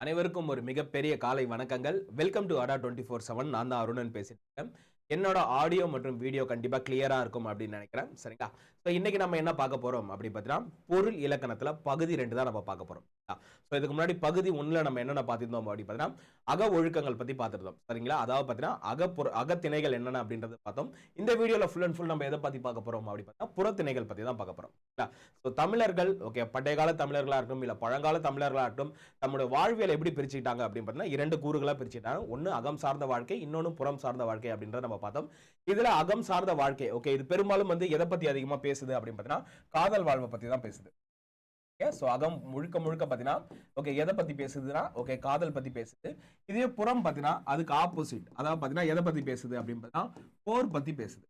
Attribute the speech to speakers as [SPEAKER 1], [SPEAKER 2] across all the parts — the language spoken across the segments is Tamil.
[SPEAKER 1] அனைவருக்கும் ஒரு மிகப்பெரிய காலை வணக்கங்கள். Welcome to Adda twenty four seven நான் தான் அருணன் பேசிட்டு என்னோட ஆடியோ மற்றும் வீடியோ கண்டிப்பாக கிளியராக இருக்கும் அப்படின்னு நினைக்கிறேன். சரிங்களா? ஸோ இன்னைக்கு நம்ம என்ன பார்க்க போகிறோம் அப்படின்னு பார்த்தீங்கன்னா பொருள் இலக்கணத்தில் பகுதி ரெண்டு தான் நம்ம பார்க்க போகிறோம் ஸோ இதுக்கு முன்னாடி பகுதி ஒன்றில் நம்ம என்னென்ன பார்த்துருந்தோம் அப்படின்னு பார்த்தீங்கன்னா அக ஒழுக்கங்கள் பற்றி பார்த்துருந்தோம். சரிங்களா? அதாவது பார்த்தீங்கன்னா அகப்புற அகத்திணைகள் என்னென்ன அப்படின்றது பார்த்தோம். இந்த வீடியோவில் ஃபுல் அண்ட் ஃபுல் நம்ம எதை பற்றி பார்க்க போகிறோம் அப்படின்னு பார்த்தீங்கன்னா புறத்திணைகள் பற்றி தான் பார்க்க போகிறோம் ஸோ தமிழர்கள் ஓகே பண்டைய கால தமிழர்களாக இருக்கட்டும் இல்லை பழங்கால தமிழர்களாக இருக்கட்டும் நம்மளுடைய வாழ்வியல் எப்படி பிரிச்சுக்கிட்டாங்க அப்படின்னு பார்த்தீங்கன்னா இரண்டு கூறுகளாக பிரிச்சுட்டாங்க ஒன்று அகம் சார்ந்த வாழ்க்கை இன்னொன்று புறம் சார்ந்த வாழ்க்கை அப்படின்றத நம்ம பார்த்தோம். இதில் அகம் சார்ந்த வாழ்க்கை ஓகே இது பெரும்பாலும் வந்து எதை பற்றி அதிகமாக பேசுது அப்படின்னு பார்த்தீங்கன்னா காதல் வாழ்வை பற்றி தான் பேசுது. ஸோ அகம் முழுக்க முழுக்க பார்த்தீங்கன்னா ஓகே எதை பற்றி பேசுதுன்னா ஓகே காதல் பற்றி பேசுது. இதே புறம் பார்த்தீங்கன்னா அதுக்கு ஆப்போசிட் அதாவது பார்த்தீங்கன்னா எதை பற்றி பேசுது அப்படின்னு பார்த்தீங்கன்னா போர் பற்றி பேசுது.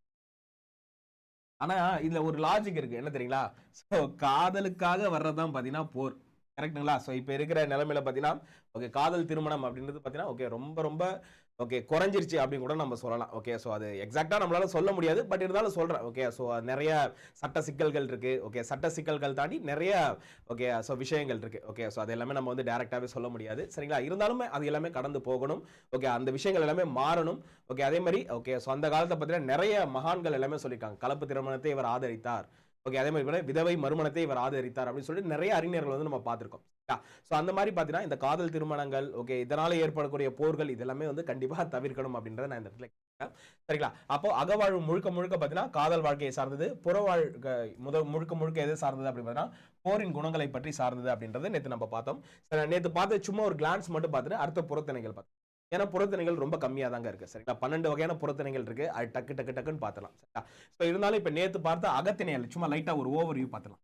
[SPEAKER 1] ஆனால் இதில் ஒரு லாஜிக் இருக்குது என்ன தெரியுங்களா? ஸோ காதலுக்காக வர்றதுதான் பார்த்தீங்கன்னா போர். கரெக்ட்டுங்களா ஸோ இப்போ இருக்கிற நிலைமையில பார்த்தீங்கன்னா ஓகே காதல் திருமணம் அப்படின்றது பார்த்தீங்கன்னா ஓகே ரொம்ப ரொம்ப ஓகே குறைஞ்சிருச்சு அப்படின்னு கூட நம்ம சொல்லலாம். ஓகே ஸோ அது எக்ஸாக்டாக நம்மளால சொல்ல முடியாது பட் இருந்தாலும் சொல்கிறேன் ஓகே ஸோ நிறைய சட்ட சிக்கல்கள் இருக்கு. ஓகே சட்ட சிக்கல்கள் தாண்டி நிறைய ஓகே ஸோ விஷயங்கள் இருக்கு. ஓகே ஸோ அது எல்லாமே நம்ம வந்து டேரெக்டாகவே சொல்ல முடியாது. சரிங்களா? இருந்தாலுமே அது எல்லாமே கடந்து போகணும். ஓகே அந்த விஷயங்கள் எல்லாமே மாறணும். ஓகே அதே மாதிரி ஓகே ஸோ அந்த காலத்தை பார்த்தீங்கன்னா நிறைய மகான்கள் எல்லாமே சொல்லியிருக்காங்க. கலப்பு திருமணத்தை இவர் ஆதரித்தார். ஓகே அதே மாதிரி கூட விதவை மறுமணத்தை இவர் ஆதரித்தார் அப்படின்னு சொல்லிட்டு நிறைய அறிஞர்கள் வந்து நம்ம பார்த்துருக்கோம். ஸோ அந்த மாதிரி பார்த்தீங்கன்னா இந்த காதல் திருமணங்கள் ஓகே இதனால ஏற்படக்கூடிய போர்கள் இதெல்லாமே வந்து கண்டிப்பாக தவிர்க்கணும் அப்படின்றத நான் இந்த இடத்துல சரிங்களா? அப்போ அகவாழ்வு முழுக்க முழுக்க பார்த்தீங்கன்னா காதல் வாழ்க்கையை சார்ந்தது புறவாழ்க்கை முத முழுக்க முழுக்க எது சார்ந்தது அப்படின்னு பார்த்தீங்கன்னா போரின் குணங்களை பற்றி சார்ந்தது அப்படின்றத நேற்று நம்ம பார்த்தோம். நேற்று பார்த்து சும்மா ஒரு கிளான்ஸ் மட்டும் பார்த்துட்டு அடுத்த புறத்திணைகள் பார்த்தோம் ஏன்னா புறத்திணைகள் ரொம்ப கம்மியாக தாங்க இருக்குது சரிங்களா பன்னெண்டு வகையான புறத்திணைகள் இருக்கு. அது டக்கு டக்கு டக்குன்னு பார்த்துலாம் சரிங்களா ஸோ இருந்தாலும் இப்போ நேற்று பார்த்த அகத்திணைகள் சும்மா லைட்டாக ஒரு ஓவர் வியூ பார்த்துலாம்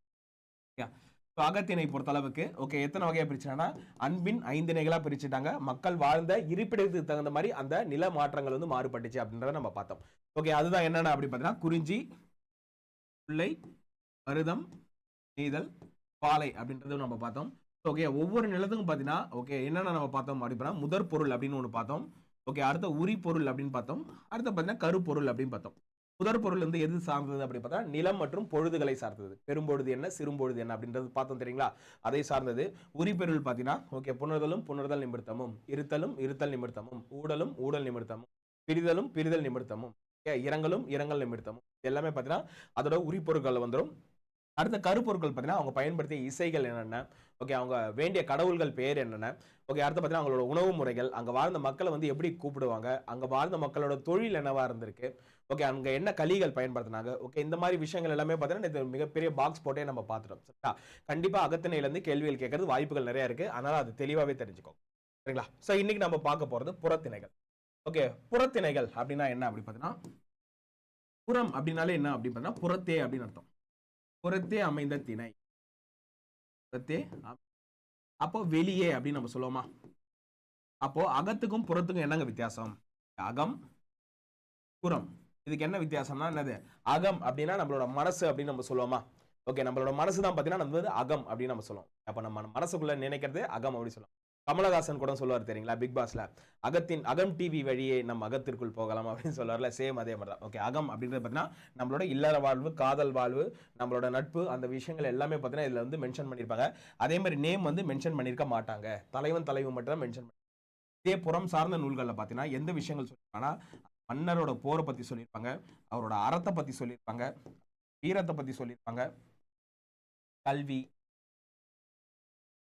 [SPEAKER 1] ஸோ அகத்தினை பொறுத்த அளவுக்கு ஓகே எத்தனை வகையாக பிரிச்சாங்கன்னா அன்பின் ஐந்திணைகளாக பிரிச்சுட்டாங்க. மக்கள் வாழ்ந்த இருப்பிடத்துக்கு தகுந்த மாதிரி அந்த நில மாற்றங்கள் வந்து மாறுபட்டுச்சு அப்படின்றத நம்ம பார்த்தோம். ஓகே அதுதான் என்னென்ன அப்படி பார்த்தீங்கன்னா குறிஞ்சி முல்லை மருதம் நீதல் பாலை அப்படின்றதும் நம்ம பார்த்தோம். ஓகே ஒவ்வொரு நிலத்துக்கும் பார்த்தீங்கன்னா ஓகே என்னென்ன நம்ம பார்த்தோம் அப்படின்னா முதற் பொருள் அப்படின்னு ஒன்று பார்த்தோம். ஓகே அடுத்த உரி பொருள் அப்படின்னு பார்த்தோம். அடுத்து பார்த்தீங்கன்னா கருப்பொருள் அப்படின்னு பார்த்தோம். முதற் பொருள் வந்து எது சார்ந்தது அப்படின்னு பார்த்தா நிலம் மற்றும் பொழுதுகளை சார்ந்தது. பெரும்பொழுது என்ன சிறும்பொழுது என்ன அப்படின்றது பார்த்தோம் தெரியுங்களா? அதை சார்ந்தது. உரிப்பொருள் பார்த்தீங்கன்னா ஓகே புணர்தலும் புணர்தல் நிமித்தமும் இருத்தலும் இருத்தல் நிமித்தமும் ஊடலும் ஊடல் நிமித்தமும் பிரிதலும் பிரிதல் நிமித்தமும் இரங்கலும் இரங்கல் நிமித்தமும் எல்லாமே பார்த்தீங்கன்னா அதோட உரிப்பொருட்கள் வந்துடும் அடுத்த கருப்பொருட்கள் பார்த்தீங்கன்னா அவங்க பயன்படுத்திய இசைகள் என்னென்ன? ஓகே அவங்க வேண்டிய கடவுள்கள் பேர் என்னென்ன? ஓகே அடுத்து பார்த்தீங்கன்னா அவங்களோட உணவு முறைகள் அங்கே வாழ்ந்த மக்களை வந்து எப்படி கூப்பிடுவாங்க? அங்கே வாழ்ந்த மக்களோட தொழில் என்னவா இருந்திருக்கு? ஓகே அங்கே என்ன கலிகள் பயன்படுத்தினாங்க? ஓகே இந்த மாதிரி விஷயங்கள் எல்லாமே பார்த்தீங்கன்னா இது மிகப்பெரிய பாக்ஸ் போட்டே நம்ம பார்த்துட்டோம். சரிங்களா கண்டிப்பாக அகத்திணையிலேருந்து கேள்விகள் கேட்கறது வாய்ப்புகள் நிறையா இருக்குது அதனால் அது தெளிவாகவே தெரிஞ்சுக்கோங்க சரிங்களா? ஸோ இன்னைக்கு நம்ம பார்க்க போகிறது புறத்திணைகள். ஓகே புறத்திணைகள் அப்படின்னா என்ன? அப்படி பார்த்தீங்கன்னா புறம் அப்படின்னாலே என்ன அப்படின்னு பார்த்தீங்கன்னா புறத்தே அப்படின்னு அர்த்தம். புறத்தே அமைந்த திணை. புறத்தே அப்போ வெளியே அப்படின்னு நம்ம சொல்லுவோமா? அப்போ அகத்துக்கும் புறத்துக்கும் என்னங்க வித்தியாசம்? அகம் புறம். இதுக்கு என்ன வித்தியாசம்னா என்னது? அகம் அப்படின்னா நம்மளோட மனசு அப்படின்னு நம்ம சொல்லுவோமா? ஓகே நம்மளோட மனசு தான் பார்த்தீங்கன்னா நம்ம வந்து அகம் அப்படின்னு நம்ம சொல்லுவோம். அப்போ நம்ம மனசுக்குள்ள நினைக்கிறது அகம் அப்படின்னு சொல்லுவோம். கமலஹாசன் கூட சொல்லுவார் தெரியுங்களா பிக் பாஸ்ல அகத்தின் அகம் டிவி வழியே நம்ம அகத்திற்குள் போகலாம் அப்படின்னு சொல்லுவார்ல சேம் அதே மாதிரி தான் ஓகே அகம் அப்படின்றது பார்த்தீங்கன்னா நம்மளோட இல்லற வாழ்வு காதல் வாழ்வு நம்மளோட நட்பு அந்த விஷயங்கள் எல்லாமே பார்த்தீங்கன்னா இதில் வந்து மென்ஷன் பண்ணியிருப்பாங்க அதே மாதிரி நேம் வந்து மென்ஷன் பண்ணியிருக்க மாட்டாங்க. தலைவன் தலைவு மட்டும் தான் மென்ஷன் இதே புறம் சார்ந்த நூல்களில் பார்த்தீங்கன்னா எந்த விஷயங்கள் சொல்லியிருப்பாங்கன்னா மன்னரோட போரை பற்றி சொல்லியிருப்பாங்க அவரோட அறத்தை பற்றி சொல்லியிருப்பாங்க வீரத்தை பற்றி சொல்லியிருப்பாங்க கல்வி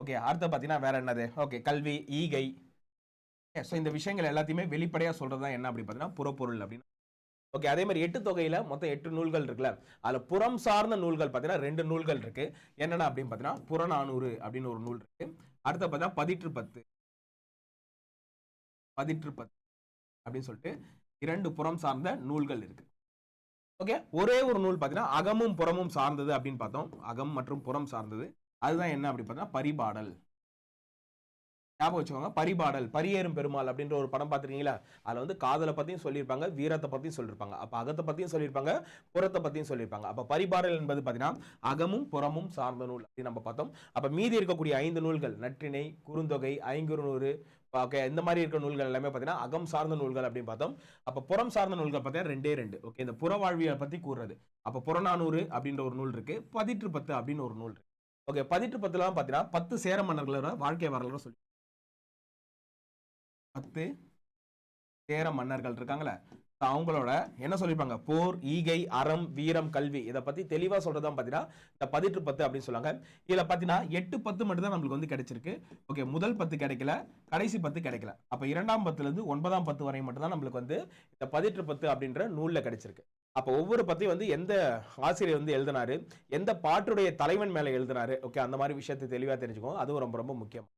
[SPEAKER 1] ஓகே அடுத்து பார்த்தீங்கன்னா வேற என்னது? ஓகே கல்வி ஈகை. ஸோ இந்த விஷயங்கள் எல்லாத்தையுமே வெளிப்படையாக சொல்கிறது தான் என்ன அப்படி பார்த்தீங்கன்னா புறப்பொருள் அப்படின்னு. ஓகே அதே மாதிரி எட்டு தொகையில் மொத்தம் எட்டு நூல்கள் இருக்குல்ல? அதில் புறம் சார்ந்த நூல்கள் பார்த்தீங்கன்னா ரெண்டு நூல்கள் இருக்கு. என்னென்ன அப்படின்னு பார்த்தீங்கன்னா புறநானூறு அப்படின்னு ஒரு நூல் இருக்கு. அடுத்த பார்த்தீங்கன்னா பதிற்று பத்து. பதிற்று பத்து அப்படின்னு சொல்லிட்டு இரண்டு புறம் சார்ந்த நூல்கள் இருக்கு. ஓகே ஒரே ஒரு நூல் பார்த்தீங்கன்னா அகமும் புறமும் சார்ந்தது அப்படின்னு பார்த்தோம். அகம் மற்றும் புறம் சார்ந்தது. அதுதான் என்ன அப்படி பார்த்தா பரிபாடல். ஞாபகம் வச்சுக்கோங்க பரிபாடல் பரியேறும் பெருமாள் அப்படின்ற ஒரு படம் பார்த்துருக்கீங்களா? அதில் வந்து காதலை பற்றியும் சொல்லியிருப்பாங்க வீரத்தை பற்றியும் சொல்லியிருப்பாங்க. அப்போ அகத்தை பற்றியும் சொல்லியிருப்பாங்க புறத்தை பற்றியும் சொல்லியிருப்பாங்க. அப்போ பரிபாடல் என்பது பார்த்தீங்கன்னா அகமும் புறமும் சார்ந்த நூல் அப்படின்னு நம்ம பார்த்தோம். அப்போ மீதி இருக்கக்கூடிய ஐந்து நூல்கள் நற்றிணை குறுந்தொகை ஐங்குறுநூறு ஓகே இந்த மாதிரி இருக்க நூல்கள் எல்லாமே பார்த்தீங்கன்னா அகம் சார்ந்த நூல்கள் அப்படின்னு பார்த்தோம். அப்போ புறம் சார்ந்த நூல்கள் பார்த்தீங்கன்னா ரெண்டே ரெண்டு. ஓகே இந்த புற வாழ்வியலை பற்றி கூறுறது. அப்போ புறநானூறு அப்படின்ற ஒரு நூல் இருக்குது பதிற்று பத்து அப்படின்னு ஒரு நூல் இருக்கு. ஓகே பதிற்று பத்துலாம் பார்த்தீங்கன்னா பத்து சேர மன்னர்களோட வாழ்க்கை வரலாறு சொல்லி பத்து சேர மன்னர்கள் இருக்காங்களே அவங்களோட என்ன சொல்லியிருப்பாங்க? போர் ஈகை அறம் வீரம் கல்வி இதை பத்தி தெளிவா சொல்றதா பாத்தீங்கன்னா இந்த பதிற்று பத்து அப்படின்னு சொல்லுவாங்க. இதுல பாத்தீங்கன்னா எட்டு பத்து மட்டும் தான் நம்மளுக்கு வந்து கிடைச்சிருக்கு. ஓகே முதல் பத்து கிடைக்கல கடைசி பத்து கிடைக்கல. அப்ப இரண்டாம் பத்துல இருந்து ஒன்பதாம் பத்து வரை மட்டும் தான் நம்மளுக்கு வந்து இந்த பதிற்று பத்து அப்படின்ற நூல்ல கிடைச்சிருக்கு. அப்போ ஒவ்வொரு பற்றியும் வந்து எந்த ஆசிரியர் வந்து எழுதினாரு? எந்த பாட்டுடைய தலைவன் மேலே எழுதினாரு? ஓகே அந்த மாதிரி விஷயத்தை தெளிவாக தெரிஞ்சுக்கோங்க. அதுவும் ரொம்ப ரொம்ப முக்கியம்.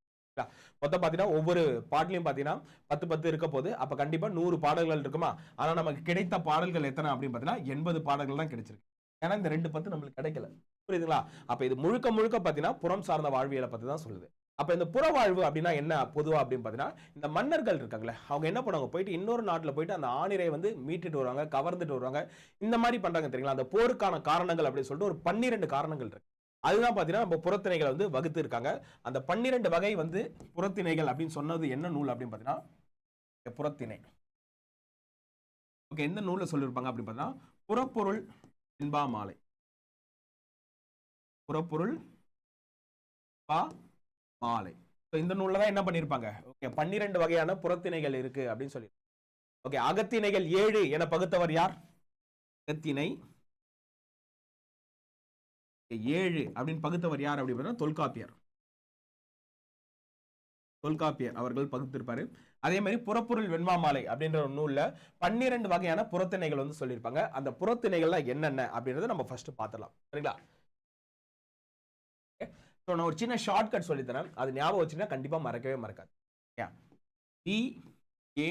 [SPEAKER 1] மொத்தம் பார்த்தீங்கன்னா ஒவ்வொரு பாட்டிலையும் பார்த்தீங்கன்னா பத்து பத்து இருக்க போது அப்போ கண்டிப்பாக நூறு பாடல்கள் இருக்குமா? ஆனால் நமக்கு கிடைத்த பாடல்கள் எத்தனை அப்படின்னு பார்த்தீங்கன்னா எண்பது பாடல்கள் தான் கிடைச்சிருக்கு. ஏன்னா இந்த ரெண்டு பத்து நம்மளுக்கு கிடைக்கல. புரியுதுங்களா? அப்போ இது முழுக்க முழுக்க பார்த்தீங்கன்னா புறம் சார்ந்த வாழ்வியலை பற்றி தான் சொல்லுது. அப்போ இந்த புறவாழ்வு அப்படின்னா என்ன? பொதுவாக அப்படின்னு பார்த்தீங்கன்னா இந்த மன்னர்கள் இருக்காங்களே அவங்க என்ன பண்ணுவாங்க? போயிட்டு இன்னொரு நாட்டில் போயிட்டு அந்த ஆணிரை வந்து மீட்டுட்டு வருவாங்க கவர்ந்துட்டு வருவாங்க. இந்த மாதிரி பண்ணுறாங்க தெரியுங்களா? அந்த போருக்கான காரணங்கள் அப்படின்னு சொல்லிட்டு ஒரு பன்னிரெண்டு காரணங்கள் இருக்கு. அதுதான் பார்த்தீங்கன்னா நம்ம புறத்திணைகளை வந்து வகுத்து இருக்காங்க. அந்த பன்னிரெண்டு வகை வந்து புறத்திணைகள் அப்படின்னு சொன்னது என்ன நூல் அப்படின்னு பார்த்தீங்கன்னா புறத்திணை. ஓகே எந்த நூலில் சொல்லியிருப்பாங்க அப்படின்னு பார்த்தீங்கன்னா புறப்பொருள் என்பா மாலை. புறப்பொருள் பா மாலை. ஸோ இந்த நூலில் தான் என்ன பண்ணியிருப்பாங்க ஓகே பன்னிரெண்டு வகையான புறத்திணைகள் இருக்கு அப்படின்னு சொல்லி. ஓகே அகத்திணைகள் ஏழு என பகுத்தவர் யார்? அகத்திணை. ஏழு அப்படின்னு பகுத்தவர் யார் அப்படின்னு தொல்காப்பியர். தொல்காப்பியர் அவர்கள் பகுத்திருப்பாரு. அதே மாதிரி புறப்பொருள் வெண்மா மாலை அப்படின்ற ஒரு நூல்ல பன்னிரெண்டு வகையான புறத்திணைகள் வந்து சொல்லியிருப்பாங்க. அந்த புறத்திணைகள்லாம் என்னென்ன அப்படின்றத நம்ம ஃபர்ஸ்ட் பார்த்துடலாம். சரிங்களா? ஸோ நான் ஒரு சின்ன ஷார்ட்கட் சொல்லித்தரேன். அது ஞாபகம் வச்சுன்னா கண்டிப்பாக மறக்கவே மறக்காது. T A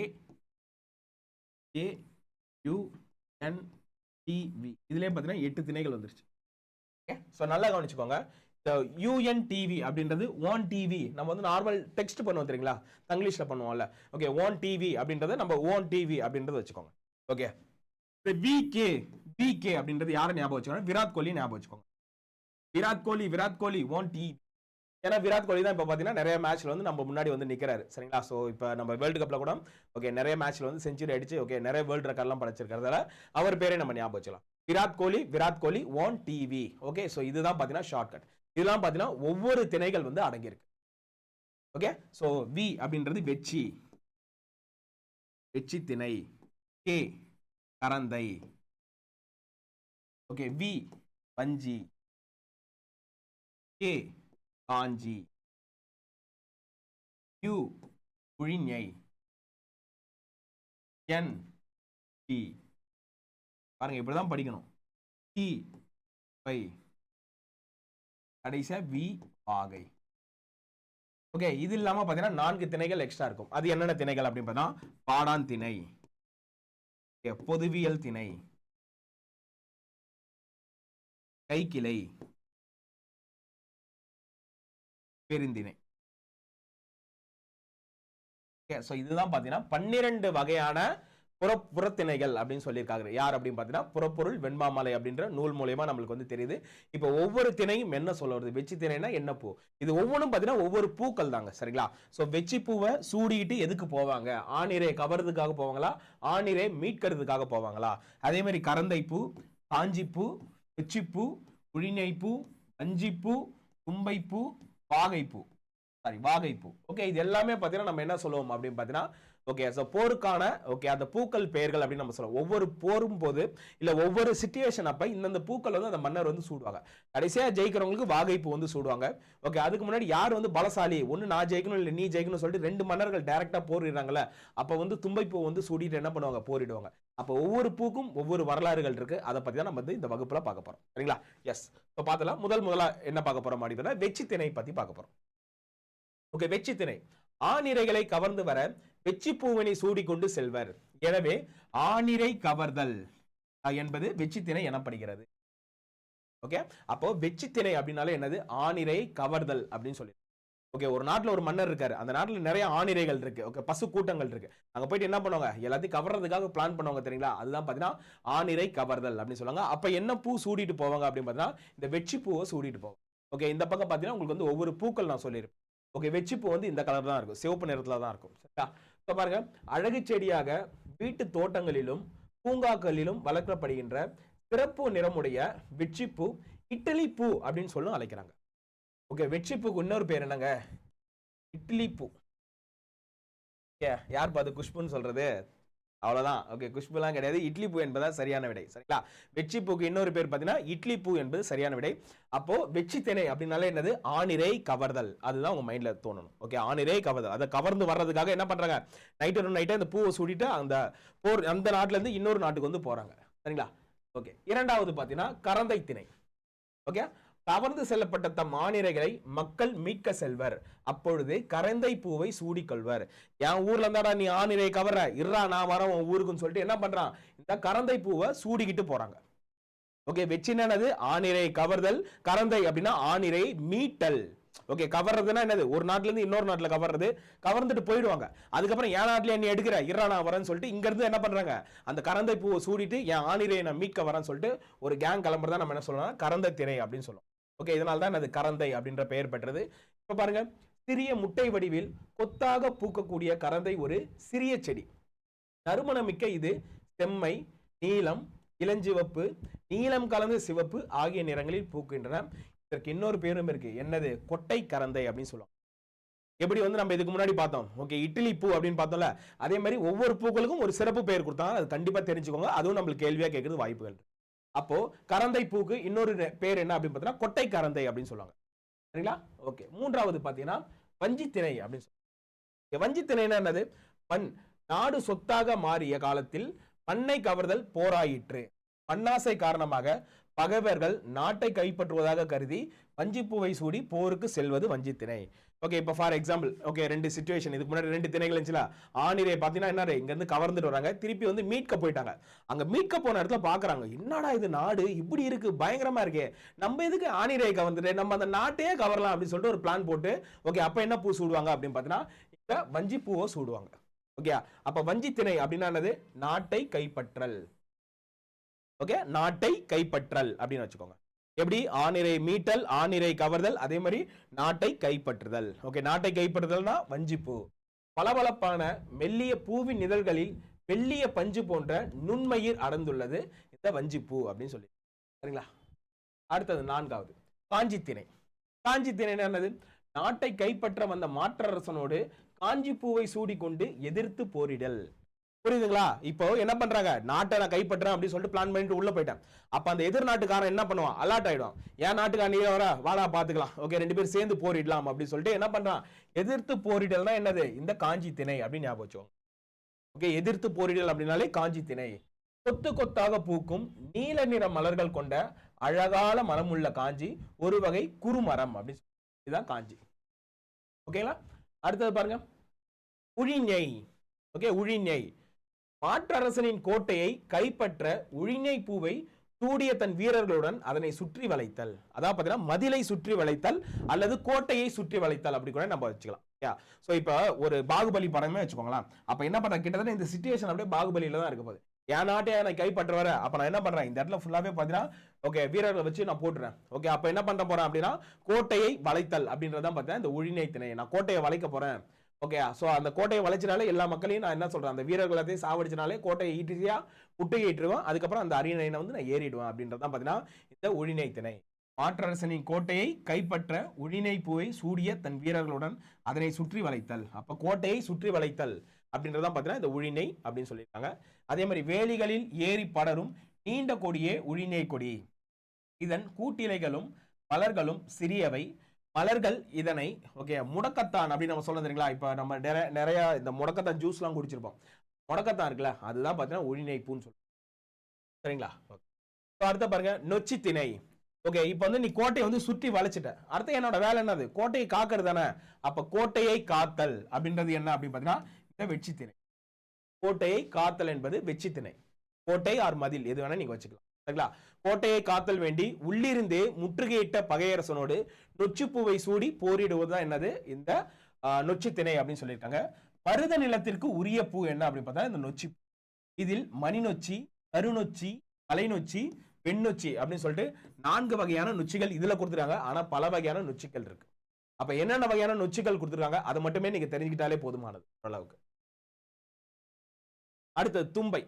[SPEAKER 1] A U N TV இதுலேயே பார்த்தீங்கன்னா எட்டு திணைகள் வந்துருச்சு. ஓகே ஸோ நல்லா கவனிச்சுக்கோங்க. இந்த யூஎன் டிவி அப்படின்றது ஓன் டிவி நம்ம வந்து நார்மல் டெக்ஸ்ட் பண்ணுவோம் தெரியுங்களா? தங்கிலீஷில் பண்ணுவோம்ல. ஓகே ஓன் டிவி அப்படின்றத நம்ம ஓன் டிவி அப்படின்றத வச்சுக்கோங்க. ஓகே விகே விகே அப்படின்றது யாரை ஞாபகம் வச்சுக்கோங்க? விராட் கோலி ஞாபகம் வச்சுக்கோங்க. விராட் கோலி விராட் கோலி ஓன் டி ஏன்னா விராட் கோலி தான் இப்போ பார்த்தீங்கன்னா நிறைய மேட்ச்ல வந்து நம்ம முன்னாடி வந்து நிற்கிறாரு சரிங்களா? ஸோ இப்போ நம்ம வேர்ல்டு கப்பில் கூட ஓகே நிறைய மேட்ச்ல வந்து செஞ்சுரி அடிச்சு ஓகே நிறைய வேர்ல்டு ரெக்கார்ட்லாம் படைச்சிருக்கிறதால அவர் பேரே நம்ம ஞாபகம் வச்சுக்கலாம். Virat Kohli Virat Kohli own TV okay so இதுதான் பார்த்தீங்கன்னா ஷார்ட்கட் இதெல்லாம் பார்த்தீங்கன்னா ஒவ்வொரு திணைகள் வந்து அடங்கியிருக்கு. ஓகே ஸோ வி அப்படின்றது வெச்சி வெச்சி திணை. கே கரந்தை. ஓகே வி பஞ்சி. கே காஞ்சி. யூ குழிஞை. N T. பாருங்க இப்படி தான் படிக்கணும். டி பை. கடைசியா வி வாகை ஓகே இது இல்லாம பாத்தீங்கன்னா நான்கு திணைகள் எக்ஸ்ட்ரா இருக்கும். அது என்னென்ன திணைகள் அப்படின்னு பார்த்தா பாடான் திணை பொதுவியல் திணை. கைக்கிளை. பெருந்திணை. ஸோ இதுதான் பார்த்தீங்கன்னா பன்னிரண்டு வகையான புற புறத்திணைகள் அப்படின்னு சொல்லியிருக்காங்க. யார் அப்படின்னு பார்த்தீங்கன்னா புறப்பொருள் வெண்மாமலை அப்படின்ற நூல் மூலயமா நம்மளுக்கு வந்து தெரியுது. இப்போ ஒவ்வொரு திணையும் என்ன சொல்ல வருது? வெச்சி திணைனா என்ன பூ? இது ஒவ்வொன்றும் பார்த்தீங்கன்னா ஒவ்வொரு பூக்கள் தாங்க சரிங்களா? ஸோ வெச்சி பூவை சூடிட்டு எதுக்கு போவாங்க? ஆணிரை கவர்றதுக்காக போவாங்களா? ஆணிரை மீட்கிறதுக்காக போவாங்களா? அதே மாதிரி கரந்தைப்பூ காஞ்சிப்பூ வெச்சிப்பூ புழிஞைப்பூ அஞ்சிப்பூ தும்பைப்பூ வாகைப்பூ. சாரி வாகைப்பூ. ஓகே இது எல்லாமே பார்த்தீங்கன்னா நம்ம என்ன சொல்லுவோம் அப்படின்னு பார்த்தீங்கன்னா ஓகே ஸோ போருக்கான ஓகே அந்த பூக்கள் பெயர்கள் அப்படின்னு நம்ம சொல்லுவோம். ஒவ்வொரு போரும் போது இல்லை ஒவ்வொரு சுச்சுவேஷன் அப்போ இந்தந்த பூக்கள் வந்து அந்த மன்னர் வந்து சூடுவாங்க. கடைசியாக ஜெயிக்கிறவங்களுக்கு வாகைப்பூ வந்து சூடுவாங்க. ஓகே அதுக்கு முன்னாடி யார் வந்து பலசாலி? ஒன்று நான் ஜெயிக்கணும் இல்லை நீ ஜெயிக்கணும்னு சொல்லிட்டு ரெண்டு மன்னர்கள் டேரெக்டாக போரிடுறாங்களே அப்போ வந்து தும்பைப்பூ வந்து சூடிட்டு என்ன பண்ணுவாங்க? போரிடுவாங்க. அப்போ ஒவ்வொரு பூக்கும் ஒவ்வொரு வரலாறுகள் இருக்கு. அதை பற்றி தான் நம்ம வந்து இந்த வகுப்பில் பார்க்க போகிறோம் சரிங்களா? எஸ் இப்போ பார்த்தலாம் முதல் முதலா என்ன பார்க்க போகிறோம் அப்படின்னா வெச்சி திணை பற்றி பார்க்க போகிறோம் ஓகே வெச்சி திணை. ஆணிரைகளை கவர்ந்து வர வெச்சி பூவினை சூடிக்கொண்டு செல்வர். எனவே ஆணிரை கவர்தல் என்பது வெச்சி திணை எனப்படுகிறது. ஓகே அப்போ வெச்சி திணை அப்படின்னாலே என்னது? ஆணிரை கவர்தல் அப்படின்னு சொல்லி ஓகே ஒரு நாட்டில் ஒரு மன்னர் இருக்காரு. அந்த நாட்டில் நிறைய ஆணிரைகள் இருக்கு. ஓகே பசு கூட்டங்கள் இருக்கு. அங்கே போயிட்டு என்ன பண்ணுவாங்க? எல்லாத்தையும் கவர்றதுக்காக பிளான் பண்ணுவாங்க தெரியுங்களா? அதுதான் பார்த்தீங்கன்னா ஆணிரை கவர்தல் அப்படின்னு சொல்லுவாங்க. அப்போ என்ன பூ சூடிட்டு போவாங்க அப்படின்னு பார்த்தீங்கன்னா இந்த வெச்சி பூவை சூடிட்டு போவாங்க. ஓகே இந்த பக்கம் பார்த்தீங்கன்னா உங்களுக்கு வந்து ஒவ்வொரு பூக்கள் நான் சொல்லியிருப்பேன். ஓகே வெச்சிப்பூ வந்து இந்த கலர் தான் இருக்கும். சிவப்பு நிறத்தில் தான் இருக்கும். சரியா இப்போ பாருங்க அழகு செடியாக வீட்டு தோட்டங்களிலும் பூங்காக்களிலும் வளர்க்கப்படுகின்ற சிறப்பு நிறமுடைய வெச்சிப்பூ இட்டலி பூ அப்படின்னு சொல்லும் அழைக்கிறாங்க. ஓகே வெற்றிப்பூக்கு இன்னொரு பேர் என்னங்க? இட்லி பூ. ஓகே யார் பார்த்து குஷ்புன்னு சொல்றது? அவ்வளோதான் ஓகே குஷ்புலாம் கிடையாது. இட்லி பூ என்பதா சரியான விடை. சரிங்களா? வெச்சி பூக்கு இன்னொரு பேர் பார்த்தீங்கன்னா இட்லி பூ என்பது சரியான விடை. அப்போ வெச்சி திணை அப்படின்னாலே என்னது? ஆணிரை கவர்தல். அதுதான் உங்க மைண்ட்ல தோணணும். ஓகே ஆணிரை கவர்தல். அதை கவர்ந்து வர்றதுக்காக என்ன பண்றாங்க? நைட்டு நைட்டை அந்த பூவை சூடிட்டு அந்த போர் அந்த நாட்டுல இருந்து இன்னொரு நாட்டுக்கு வந்து போறாங்க. சரிங்களா? ஓகே இரண்டாவது பார்த்தீங்கன்னா கரந்தை திணை. ஓகே கவர்ந்து செல்லப்பட்ட தம் ஆணிரைகளை மக்கள் மீட்க செல்வர். அப்பொழுது கரந்தை பூவை சூடிக்கொள்வர். என் ஊர்ல இருந்தாடா நீ ஆணிரை கவர்ற? இருறா நான் வரேன் உன் ஊருக்குன்னு சொல்லிட்டு என்ன பண்றான்? இந்த கரந்தை பூவை சூடிக்கிட்டு போறாங்க. ஓகே வெச்சினது ஆணிரை கவர்தல். கரந்தை அப்படின்னா ஆணிரை மீட்டல். ஓகே கவர்றதுன்னா என்னது? ஒரு நாட்டுல இருந்து இன்னொரு நாட்டுல கவர்றது. கவர்ந்துட்டு போயிடுவாங்க. அதுக்கப்புறம் என் நாட்டுல நீ எடுக்கிற? இரா நான் வரேன்னு சொல்லிட்டு இங்க இருந்து என்ன பண்றாங்க? அந்த கரந்தை பூவை சூடிட்டு என் ஆணிரையை நான் மீட்க வரேன்னு சொல்லிட்டு ஒரு கேங் கிளம்புறதா நம்ம என்ன சொல்லலாம் கரந்தை திரை அப்படின்னு சொல்லுவோம். ஓகே இதனால் தான் அது கரந்தை அப்படின்ற பெயர் பெற்றது. இப்போ பாருங்க சிறிய முட்டை வடிவில் கொத்தாக பூக்கக்கூடிய கரந்தை ஒரு சிறிய செடி. நறுமணமிக்க இது செம்மை நீலம் இளஞ்சிவப்பு நீலம் கலந்த சிவப்பு ஆகிய நிறங்களில் பூக்கின்றன. இதற்கு இன்னொரு பேரும் இருக்கு. என்னது? கொட்டை கரந்தை அப்படின்னு சொல்லுவோம் எப்படி வந்து நம்ம இதுக்கு முன்னாடி பார்த்தோம்? ஓகே இட்லி பூ அப்படின்னு பார்த்தோம்ல அதே மாதிரி ஒவ்வொரு பூக்களுக்கும் ஒரு சிறப்பு பெயர் கொடுத்தாங்க அது கண்டிப்பாக தெரிஞ்சுக்கோங்க. அதுவும் நம்மளுக்கு கேள்வியாக கேட்கறது வாய்ப்புகள் இருக்கு. அப்போ கரந்தை பூக்கு இன்னொரு பேர் என்ன அப்படின்னு பார்த்தீங்கன்னா கொட்டை கரந்தை அப்படின்னு சொல்லுவாங்க. சரிங்களா? ஓகே. மூன்றாவது பார்த்தீங்கன்னா வஞ்சித்திணை அப்படின்னு சொல்லுவாங்க வஞ்சித்திணைன்னா என்னது? பண் நாடு சொத்தாக மாறிய காலத்தில் பண்ணை கவர்தல் போராயிற்று. பன்னாசை காரணமாக பகைவர்கள் நாட்டை கைப்பற்றுவதாக கருதி வஞ்சிப்பூவை சூடி போருக்கு செல்வது வஞ்சித்திணை ஓகே இப்போ ஃபார் எக்ஸாம்பிள் ஓகே ரெண்டு சுச்சுவேஷன் இதுக்கு முன்னாடி ரெண்டு திணைகள் இருந்துச்சுல ஆணிரை பார்த்தீங்கன்னா என்ன இங்கேருந்து கவர்ந்துட்டு வராங்க. திருப்பி வந்து மீட்க போயிட்டாங்க. அங்கே மீட்க போன இடத்துல பார்க்குறாங்க என்னடா இது நாடு? இப்படி இருக்கு பயங்கரமாக இருக்கே. நம்ம எதுக்கு ஆணிரை கவர்ந்துட்டு நம்ம அந்த நாட்டையே கவரலாம் அப்படின்னு சொல்லிட்டு ஒரு பிளான் போட்டு ஓகே அப்போ என்ன பூ சூடுவாங்க? அப்படின்னு பார்த்தீங்கன்னா இங்கே வஞ்சி பூவை சூடுவாங்க. ஓகே அப்போ வஞ்சி திணை அப்படின்னா என்னது? நாட்டை கைப்பற்றல். ஓகே நாட்டை கைப்பற்றல் அப்படின்னு வச்சுக்கோங்க. எப்படி? ஆணிரை மீட்டல் ஆணிரை கவர்தல் அதே மாதிரி நாட்டை கைப்பற்றுதல். ஓகே நாட்டை கைப்பற்றுதல்னா வஞ்சிப்பூ. பளபளப்பான மெல்லிய பூவின் இதழ்களில் மெல்லிய பஞ்சு போன்ற நுண்மயிர் அடர்ந்துள்ளது இந்த வஞ்சிப்பூ அப்படின்னு சொல்லி. சரிங்களா? அடுத்தது நான்காவது காஞ்சித்திணை காஞ்சித்திணை என்னது? நாட்டை கைப்பற்ற வந்த மாற்றரசனோடு காஞ்சிப்பூவை சூடிக்கொண்டு எதிர்த்து போரிடல். புரியுதுங்களா? இப்போ என்ன பண்றாங்க? நாட்டை நான் கைப்பற்றேன் அப்படின்னு சொல்லிட்டு பிளான் பண்ணிட்டு உள்ள போயிட்டேன். அப்ப அந்த எதிர் நாட்டுக்காரன் என்ன பண்ணுவான்? அலர்ட் ஆயிடும் ஏன் நாட்டுக்காரன் நீ வர? வாடா பாத்துக்கலாம். ஓகே ரெண்டு பேரும் சேர்ந்து போரிடலாம் அப்படின்னு சொல்லிட்டு என்ன பண்றான்? எதிர்த்து போரிடல்னா என்னது? இந்த காஞ்சி திணை அப்படின்னு ஞாபகம் ஓகே எதிர்த்து போரிடல் அப்படின்னாலே காஞ்சி திணை. கொத்து கொத்தாக பூக்கும் நீல நிற மலர்கள் கொண்ட அழகான மரமுள்ள காஞ்சி ஒரு வகை குறுமரம் அப்படின்னு இதுதான் காஞ்சி. ஓகேங்களா அடுத்தது பாருங்க. உழிஞை. ஓகே உழிஞை. மாற்றரசனின் கோட்டையை கைப்பற்ற உழிஞை பூவை சூடிய தன் வீரர்களுடன் அதனை சுற்றி வளைத்தல். அதாவது பார்த்தீங்கன்னா மதிலை சுற்றி வளைத்தல் அல்லது கோட்டையை சுற்றி வளைத்தல் அப்படி கூட நம்ம வச்சுக்கலாம். யா ஸோ இப்போ ஒரு பாகுபலி படமே வச்சுக்கோங்களேன். அப்போ என்ன பண்ணுறேன் கிட்டத்தட்ட இந்த சுச்சுவேஷன் அப்படியே பாகுபலியில தான் இருக்க போகுது. என் நாட்டையை நான் கைப்பற்ற வர அப்போ நான் என்ன பண்ணுறேன் இந்த இடத்துல ஃபுல்லாவே பார்த்தீங்கன்னா ஓகே வீரர்களை வச்சு நான் போட்டுறேன். ஓகே அப்போ என்ன பண்ண போகிறேன் அப்படின்னா கோட்டையை வளைத்தல் அப்படின்றதான் பார்த்தீங்கன்னா இந்த உழிஞை திணை நான் கோட்டையை வளைக்க போகிறேன் ஓகே ஸோ ah, அந்த கோட்டையை வளைச்சினாலே எல்லா மக்களையும் நான் என்ன சொல்கிறேன் அந்த வீரர்கள் எல்லாத்தையும் சாவடிச்சினாலே கோட்டையை ஈட்டியா முட்டுகையிட்டுருவேன் அதுக்கப்புறம் அந்த அரியணையை வந்து நான் ஏறிடுவேன் அப்படின்றதான் பார்த்தீங்கன்னா இந்த உழிஞை திணை. மாற்றரசனின் கோட்டையை கைப்பற்ற உழிஞை பூவை சூடிய தன் வீரர்களுடன் அதனை சுற்றி வளைத்தல். அப்போ கோட்டையை சுற்றி வளைத்தல் அப்படின்றதான் பார்த்தீங்கன்னா இந்த உழிஞை அப்படின்னு சொல்லியிருக்காங்க. அதே மாதிரி வேலிகளில் ஏறி படரும் நீண்ட கொடியே உழிஞை கொடி. இதன் கூட்டிலைகளும் மலர்களும் சிறியவை. மலர்கள் இதனை ஓகே முடக்கத்தான் அப்படின்னு நம்ம சொல்ல தெரியுங்களா? இப்போ நம்ம நிறைய நிறைய இந்த முடக்கத்தான் ஜூஸ்லாம் குடிச்சிருப்போம். முடக்கத்தான் இருக்குல்ல? அதுதான் பார்த்தீங்கன்னா உழிஞை சொல்லுவோம் சரிங்களா? ஓகே இப்போ அடுத்த பாருங்க நொச்சி திணை. ஓகே இப்போ வந்து நீ கோட்டையை வந்து சுற்றி வளைச்சிட்ட. அடுத்து என்னோட வேலை என்னது? கோட்டையை காக்கிறது தானே. அப்போ கோட்டையை காத்தல் அப்படின்றது என்ன அப்படின்னு பார்த்தீங்கன்னா இந்த வெற்றி திணை. கோட்டையை காத்தல் என்பது வெற்றி திணை. கோட்டை ஆர் மதில் எது வேணா நீங்க வச்சுக்கலாம். சரிங்களா? கோட்டையை காத்தல் வேண்டி உள்ளிருந்தே முற்றுகையிட்ட பகையரசனோடு நொச்சுப்பூவை சூடி போரிடுவதுதான் என்னது? இந்த ஆஹ், நொச்சி திணை அப்படின்னு சொல்லியிருக்காங்க. பருத நிலத்திற்கு உரிய பூ என்ன அப்படின்னு பார்த்தா இந்த நொச்சி இதில் மணி நொச்சி கருநொச்சி கலைநொச்சி வெண்ணொச்சி அப்படின்னு சொல்லிட்டு நான்கு வகையான நொச்சிகள் இதுல கொடுத்துருக்காங்க. ஆனா பல வகையான நொச்சிகள் இருக்கு. அப்ப என்னென்ன வகையான நொச்சிகள் கொடுத்துருக்காங்க? அதை மட்டுமே நீங்க தெரிஞ்சுக்கிட்டாலே போதுமானது ஓரளவுக்கு. அடுத்தது தும்பை.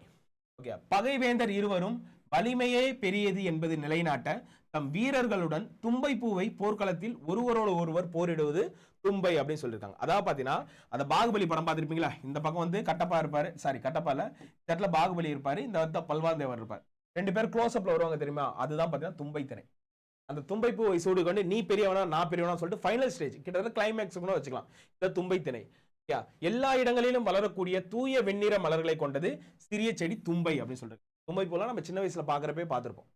[SPEAKER 1] ஓகே பகைவேந்தர் இருவரும் வலிமையே பெரியது என்பது நிலைநாட்ட தம் வீரர்களுடன் தும்பை பூவை போர்க்களத்தில் ஒருவரோடு ஒருவர் போரிடுவது தும்பை அப்படின்னு சொல்லியிருக்காங்க. அதாவது பார்த்தீங்கன்னா அந்த பாகுபலி படம் பார்த்துருப்பீங்களா? இந்த பக்கம் வந்து கட்டப்பா இருப்பார். சாரி கட்டப்பால இந்த இடத்துல பாகுபலி இருப்பார். இந்த இடத்துல பல்வாந்தேவர் இருப்பார். ரெண்டு பேர் க்ளோஸ்அப்பில் வருவாங்க தெரியுமா? அதுதான் பார்த்தீங்கன்னா தும்பை திணை அந்த தும்பை பூவை சூடு கொண்டு நீ பெரியவனா நான் பெரியவனா சொல்லிட்டு ஃபைனல் ஸ்டேஜ் கிட்டத்தட்ட கிளைமேக்ஸ் கூட வச்சுக்கலாம். இந்த தும்பை திணை எல்லா இடங்களிலும் வளரக்கூடிய தூய வெண்ணிற மலர்களை கொண்டது சிறிய செடி தும்பை அப்படின்னு சொல்றது கும்பை போல நம்ம சின்ன வயசுல பாக்குறப்பே பார்த்துருப்போம்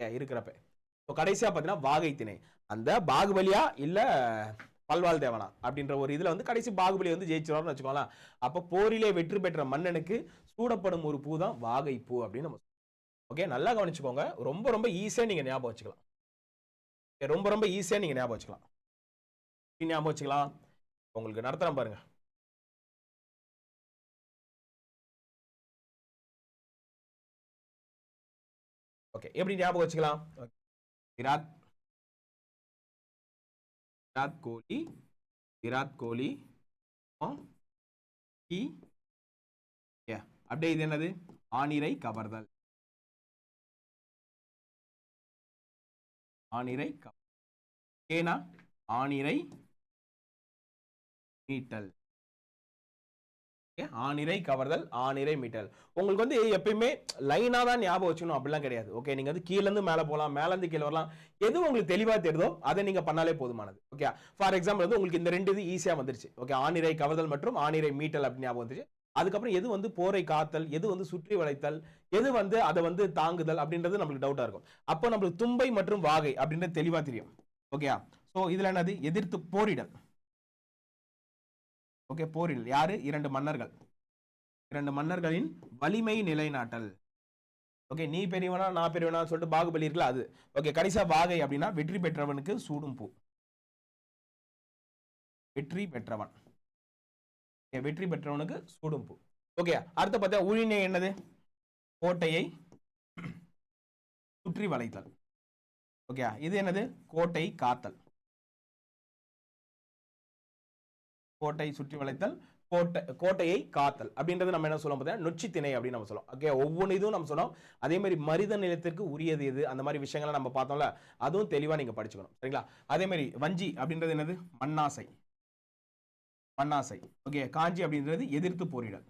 [SPEAKER 1] ஏ, இருக்கிறப்ப. இப்போ கடைசியா பார்த்தீங்கன்னா வாகை திணை. அந்த பாகுபலியா இல்ல பல்வாள் தேவனா அப்படின்ற ஒரு இதுல வந்து கடைசி பாகுபலி வந்து ஜெயிச்சிருவார்னு வச்சுக்கோங்களேன். அப்போ போரிலே வெற்றி பெற்ற மன்னனுக்கு சூடப்படும் ஒரு பூ தான் வாகை பூ அப்படின்னு நம்ம ஓகே நல்லா கவனிச்சுக்கோங்க. ரொம்ப ரொம்ப ஈஸியா நீங்க ஞாபகம் வச்சுக்கலாம். ரொம்ப ரொம்ப ஈஸியா நீங்க ஞாபகம் வச்சுக்கலாம். ஞாபகம் வச்சுக்கலாம். உங்களுக்கு நடத்துறேன் பாருங்க. ஓகே எப்படி ஞாபகம் வச்சுக்கலாம். விராட் விராட் கோலி விராட் கோலி. அப்படியே இது என்னது ஆணிரை கவர்தல் கவ- ஏனா ஆணிரை மீட்டல் ஓகே? ஆணிரை கவர்தல் ஆனிறை மீட்டல். உங்களுக்கு வந்து எப்பயுமே லைனாக தான் ஞாபகம் வச்சுக்கணும். அப்படிலாம் கிடையாது. ஓகே? நீங்கள் வந்து கீழேருந்து இருந்து போகலாம் மேலேருந்து கீழே வரலாம். எது உங்களுக்கு தெளிவாக தெரியுதோ அதை நீங்கள் பண்ணாலே போதுமானது. ஓகே? ஃபார் எக்ஸாம்பிள் வந்து உங்களுக்கு இந்த ரெண்டு இது ஈஸியாக வந்துருச்சு. ஓகே? ஆனிறை கவர்தல் மற்றும் ஆணிரை மீட்டல் அப்படின்னு ஞாபகம் வந்துச்சு அதுக்கப்புறம் எது வந்து போரை காத்தல் எது வந்து சுற்றி வளைத்தல் எது வந்து அதை வந்து தாங்குதல் அப்படின்றது நம்மளுக்கு டவுட்டாக இருக்கும். அப்போ நம்மளுக்கு தும்பை மற்றும் வாகை அப்படின்றது தெளிவாக தெரியும். ஓகேயா? ஸோ இதில் என்னது? எதிர்த்து போரிடல். ஓகே போரில் யாரு? இரண்டு மன்னர்கள். இரண்டு மன்னர்களின் வலிமை நிலைநாட்டல். ஓகே நீ பெரியவனா நான் பெரியவனா சொல்லிட்டு பாகுபலி இருக்குல்ல அது. ஓகே கடைசா வாகை அப்படின்னா வெற்றி பெற்றவனுக்கு சூடும் பூ. வெற்றி பெற்றவன். வெற்றி பெற்றவனுக்கு சூடும் பூ. ஓகே அடுத்து பார்த்தா உழினை என்னது? கோட்டையை சுற்றி வளைத்தல். ஓகே இது என்னது? கோட்டை காத்தல். கோட்டை சுற்றி வளைத்தல் கோட்டை கோட்டையை காத்தல் அப்படின்றது நம்ம என்ன சொல்லுவோம் பார்த்தீங்கன்னா நொச்சி திணை அப்படின்னு நம்ம சொல்லுவோம். ஓகே ஒவ்வொன்று இதுவும் நம்ம சொல்லுவோம். அதே மாதிரி மருத நிலத்திற்கு உரியது எது? அந்த மாதிரி விஷயங்களை நம்ம பார்த்தோம்ல அதுவும் தெளிவாக நீங்கள் படிச்சுக்கணும். சரிங்களா? அதே மாதிரி வஞ்சி அப்படின்றது என்னது? மண்ணாசை. மண்ணாசை. ஓகே காஞ்சி அப்படின்றது எதிர்த்து போரிடல்.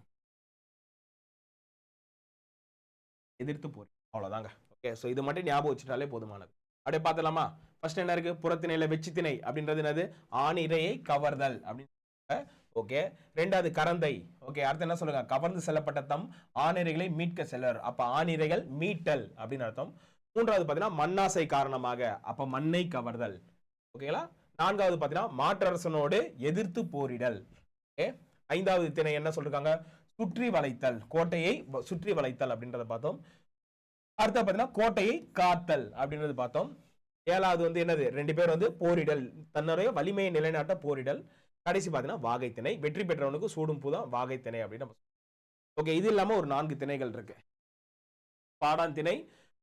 [SPEAKER 1] எதிர்த்து போரி. அவ்வளோதாங்க ஓகே ஸோ இது மட்டும் ஞாபகம் வச்சுட்டாலே போதுமானது. அப்படியே பார்த்தலாமா ஃபர்ஸ்ட் என்ன இருக்கு? புறத்திணையில வெச்சி திணை அப்படின்றது என்னது? ஆணிரையை கவர்தல் அப்படின்னு ஓகே. ரெண்டாவது கரந்தை. ஓகே அடுத்து என்ன சொல்லுங்க? கவர்ந்து செல்லப்பட்ட தம் ஆணிரைகளை மீட்க செல்லர். அப்ப ஆணிரைகள் மீட்டல் அப்படின்னு அர்த்தம். மூன்றாவது பார்த்தீங்கன்னா மண்ணாசை காரணமாக. அப்ப மண்ணை கவர்தல். ஓகேங்களா நான்காவது பார்த்தீங்கன்னா மாற்றரசனோடு எதிர்த்து போரிடல். ஓகே ஐந்தாவது திணை என்ன சொல்றாங்க சுற்றி வளைத்தல். கோட்டையை வ- சுற்றி வளைத்தல் அப்படின்றத பார்த்தோம். அடுத்த பார்த்தீங்கன்னா கோட்டையை காத்தல் அப்படின்றது பார்த்தோம். ஏழாவது வந்து என்னது? ரெண்டு பேர் வந்து போரிடல். தன்னுடைய வலிமையை நிலைநாட்ட போரிடல். கடைசி பார்த்தீங்கன்னா வாகை திணை. வெற்றி பெற்றவனுக்கு சூடும் பூதான் வாகை திணை அப்படின்னு நம்ம ஓகே இது இல்லாமல் ஒரு நான்கு திணைகள் இருக்கு. பாடான் திணை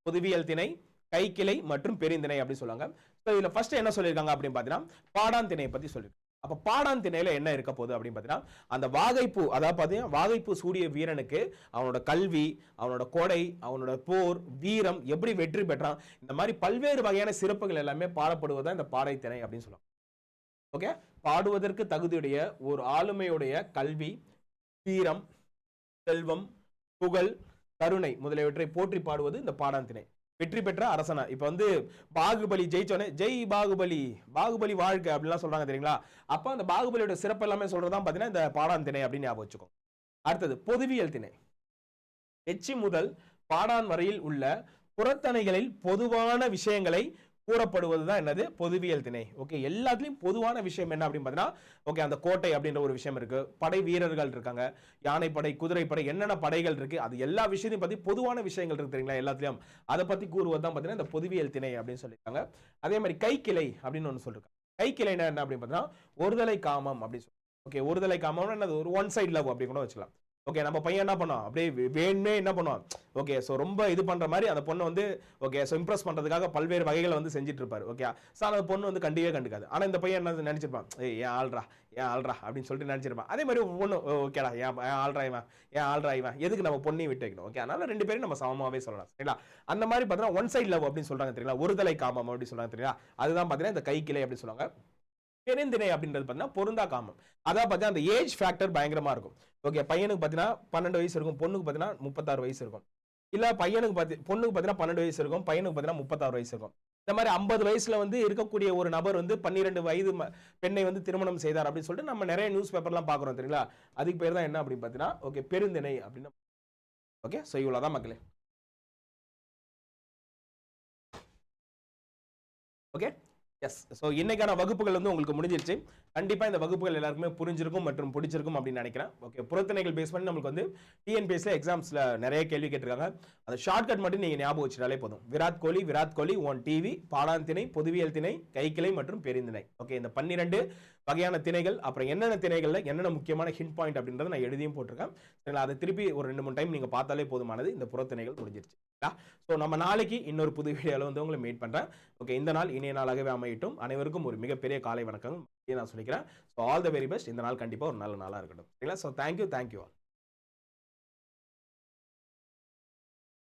[SPEAKER 1] பொதுவியல் திணை கைக்கிளை மற்றும் பெருந்திணை அப்படின்னு சொல்லுவாங்க. ஸோ இதில் ஃபர்ஸ்ட் என்ன சொல்லியிருக்காங்க அப்படின்னு பார்த்தீங்கன்னா பாடான் திணையை பற்றி சொல்லியிருக்காங்க. அப்போ பாடான் திணையில் என்ன இருக்க போகுது அப்படின்னு பார்த்தீங்கன்னா அந்த வாகைப்பூ அதாவது பார்த்தீங்கன்னா வாகைப்பூ சூடிய வீரனுக்கு அவனோட கல்வி அவனோட கொடை அவனோட போர் வீரம் எப்படி வெற்றி பெற்றான் இந்த மாதிரி பல்வேறு வகையான சிறப்புகள் எல்லாமே பாடப்படுவது தான் இந்த பாடை திணை அப்படின்னு சொல்லுவாங்க. ஓகே பாடுவதற்கு தகுதியுடைய ஒரு ஆளுமையுடைய கல்வி வீரம் செல்வம் புகழ் கருணை முதலியவற்றை போற்றி பாடுவது இந்த பாடான் திணை வெற்றி பெற்ற அரசனா. இப்போ வந்து பாகுபலி ஜெயிச்சோனே ஜெய் பாகுபலி பாகுபலி வாழ்க்கை அப்படிலாம் சொல்றாங்க தெரியுங்களா? அப்போ அந்த பாகுபலியோட சிறப்பு எல்லாமே சொல்றதான் பார்த்தீங்கன்னா இந்த பாடான் திணை அப்படின்னு ஞாபகம் வச்சுக்கோங்க அடுத்தது பொதுவியல் திணை. எச்சி முதல் பாடான் வரையில் உள்ள புறத்தணைகளில் பொதுவான விஷயங்களை கூறப்படுவது தான் என்னது? பொதுவியல் திணை. ஓகே எல்லாத்துலேயும் பொதுவான விஷயம் என்ன அப்படின்னு பார்த்தீங்கன்னா ஓகே அந்த கோட்டை அப்படின்ற ஒரு விஷயம் இருக்குது படை வீரர்கள் இருக்காங்க. யானைப்படை குதிரைப்படை என்னென்ன படைகள் இருக்குது அது எல்லா விஷயத்தையும் பற்றி பொதுவான விஷயங்கள் இருக்கு தெரியுங்களா எல்லாத்துலேயும்? அதை பற்றி கூறுவது தான் பார்த்தீங்கன்னா இந்த பொதுவியல் திணை அப்படின்னு சொல்லியிருக்காங்க. அதே மாதிரி கைக்கிளை அப்படின்னு ஒன்று சொல்லியிருக்காங்க. கைக்கிளை என்ன அப்படின்னு பார்த்தீங்கன்னா ஒருதலை காமம் அப்படின்னு சொல்லி ஓகே ஒருதலை காமம்னா என்னது? ஒரு ஒன் சைடு லவ் அப்படி கூட வச்சுக்கலாம். ஓகே நம்ம பையன் என்ன பண்ணோம் அப்படியே வேணுமே என்ன பண்ணுவான்? ஓகே ஸோ ரொம்ப இது பண்ணுற மாதிரி அந்த பொண்ணை வந்து ஓகே ஸோ இம்ப்ரெஸ் பண்ணுறதுக்காக பல்வேறு வகைகளை வந்து செஞ்சுட்டு இருப்பார் ஓகே ஸோ அந்த பொண்ணு வந்து கண்டிப்பே கண்டுக்காது. ஆனால் இந்த பையன் என்ன நினச்சிருப்பான்? ஏய் ஏன் ஆள்ரா ஏன் ஆள்ரா அப்படின்னு சொல்லிட்டு நினச்சிருப்பான். அதே மாதிரி ஒரு பொண்ணு "ஓ, ஓகேடா ஏன் ஏன் ஆள்ரா இவன்? ஏன் ஆள்ரா இவன்? எதுக்கு நம்ம பொண்ணையும் விட்டு வைக்கணும்? ஓகே அதனால ரெண்டு பேரும் நம்ம சமமாகவே சொல்லலாம் சரிங்களா? அந்த மாதிரி பார்த்தீங்கன்னா ஒன் சைட் லவ் அப்படின்னு சொல்கிறாங்க தெரியுங்களா? ஒரு தலை காமம் அப்படின்னு சொல்கிறாங்க தெரியுங்களா? அதுதான் பார்த்தீங்கன்னா இந்த கை கிளை அப்படின்னு சொல்லுவாங்க. பெருந்திணை அப்படின்றது பார்த்தீங்கன்னா பொருந்தா காமம். அதான் பார்த்தீங்கன்னா அந்த ஏஜ் ஃபேக்டர் பயங்கரமாக இருக்கும். ஓகே பையனுக்கு பார்த்தீங்கன்னா பன்னெண்டு வயசு இருக்கும் பொண்ணுக்கு பார்த்தீங்கன்னா முப்பத்தாறு வயசு இருக்கும். இல்லை பையனுக்கு பார்த்து பொண்ணுக்கு பார்த்தீங்கன்னா பன்னெண்டு வயசு இருக்கும் பையனுக்கு பார்த்தீங்கன்னா முப்பத்தாறு வயசு இருக்கும். இந்த மாதிரி ஐம்பது வயசுல வந்து இருக்கக்கூடிய ஒரு நபர் வந்து பன்னிரெண்டு வயது பெண்ணை வந்து திருமணம் செய்தார் அப்படின்னு சொல்லிட்டு நம்ம நிறைய நியூஸ் பேப்பர்லாம் பார்க்குறோம் தெரியுங்களா? அதுக்கு பேர் தான் என்ன அப்படின்னு பார்த்தீங்கன்னா ஓகே பெருந்திணை அப்படின்னு. ஓகே ஸோ இவ்வளோதான் மக்களே. ஓகே எஸ் ஸோ இன்றைக்கான வகுப்புகள் வந்து உங்களுக்கு முடிஞ்சிருச்சு. கண்டிப்பாக இந்த வகுப்புகள் எல்லாருக்குமே புரிஞ்சிருக்கும் மற்றும் பிடிச்சிருக்கும் அப்படின்னு நினைக்கிறேன். ஓகே புறத்திணைகள் பேஸ் பண்ணி நம்மளுக்கு வந்து டிஎன்பிஎஸ்சில் எக்ஸாம்ஸில் நிறைய கேள்வி கேட்டிருக்காங்க. அந்த ஷார்ட்கட் மட்டும் நீங்கள் ஞாபகம் வச்சுட்டாலே போதும். விராட் கோலி விராட் கோலி ஒன் டிவி பாடான் திணை பொதுவியல் திணை கைக்கிளை மற்றும் பெருந்திணை. ஓகே இந்த பன்னிரெண்டு வகையான திணைகள் அப்புறம் என்னென்ன திணைகளில் என்னென்ன முக்கியமான ஹிண்ட் பாயிண்ட் அப்படின்றத நான் எழுதியும் போட்டிருக்கேன். சரிங்களா? அதை திருப்பி ஒரு ரெண்டு மூணு டைம் நீங்கள் பார்த்தாலே போதுமானது. இந்த புறத்திணைகள் முடிஞ்சிருச்சு. ஸோ நம்ம நாளைக்கு இன்னொரு புது வீடியோவில் வந்து உங்களை மீட் பண்ணுறேன் ஓகே இந்த நாள் இனிய நாளாகவே அமையட்டும். அனைவருக்கும் ஒரு மிகப்பெரிய காலை வணக்கம் நான் சொல்லிக்கிறேன். So all the very best இந்த நாள் கண்டிப்பாக ஒரு நல்ல நாளாக இருக்கட்டும். சரிங்களா? So thank you thank you all